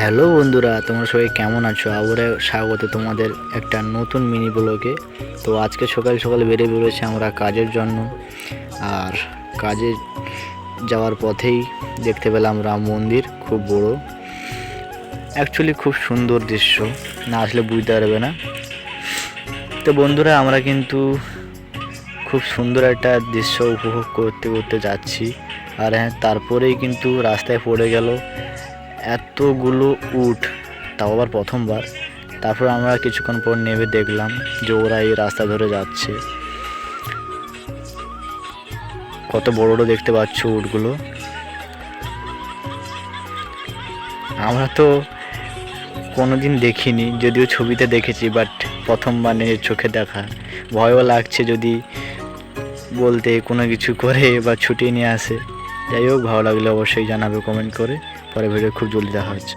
Hello বন্ধুরা, তোমরা সবাই কেমন আছো? আবার স্বাগত তোমাদের একটা নতুন মিনি ব্লগে তো আজকে সকাল সকাল বেরিয়ে বেরোয়েছি আমরা কাজের জন্য। আর কাজে যাওয়ার পথেই দেখতে পেলাম রাম মন্দির, খুব বড়। অ্যাকচুয়ালি খুব সুন্দর দৃশ্য, না আসলে বুঝতে পারবে না। তো বন্ধুরা, আমরা কিন্তু খুব সুন্দর একটা দৃশ্য উপভোগ করতে করতে যাচ্ছি। আর হ্যাঁ তারপরেই কিন্তু রাস্তায় পড়ে গেল এতগুলো উট, তাও আবার প্রথমবার। তারপর আমরা কিছুক্ষণ পর নেমে দেখলাম যে ওরা এই রাস্তা ধরে যাচ্ছে। কত বড় বড় দেখতে পাচ্ছ উটগুলো। আমরা তো কোনোদিন দেখিনি, যদিও ছবিতে দেখেছি বাট প্রথমবার নিজের চোখে দেখা। ভয়ও লাগছে যদি বলতে কোনো কিছু করে বা ছুটিয়ে নিয়ে আসে। যাই হোক, ভালো লাগলে অবশ্যই জানাবে কমেন্ট করে। পরে ভিডিও খুব জলদি দেখা হচ্ছে।